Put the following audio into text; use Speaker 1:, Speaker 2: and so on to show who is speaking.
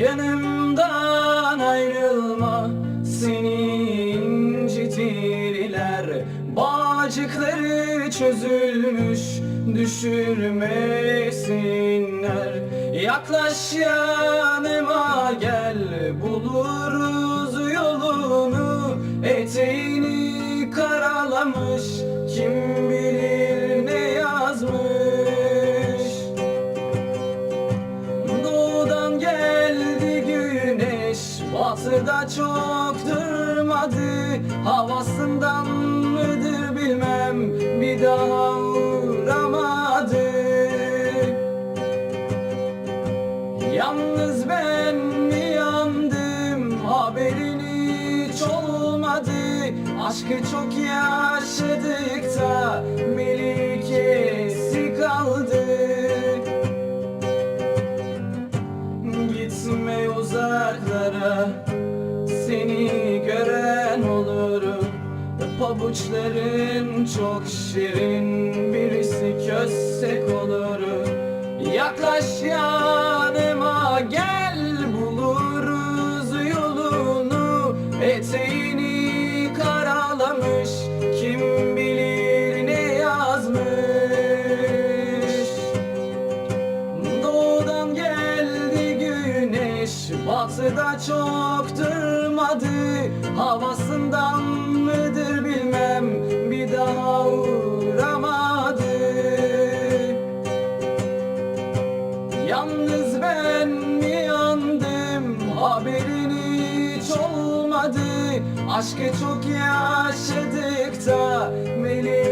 Speaker 1: Yanımdan ayrılma Seni incitirler Bağcıkları çözülmüş Düşürmesinler. Yaklaş yanıma gel Buluruz yolunu. Eteğini karalamış Kim bilir Batıda çok durmadı. Havasından mıdır bilmem. Bir daha uğramadı. Yalnız ben mi yandım? Haberin hiç olmadı. Aşkı çok yaşadık da Melikesi kaldı. Gitme uzaklara Pabuçların çok şirin. Birisi köstek olur. Yaklaş yanıma gel Buluruz yolunu. Eteğini karalamış Kim bilir ne yazmış? Doğudan geldi güneş Batıda çok durmadı Havasından Haberin hiç olmadı. Aşkı çok yaşadık da Melike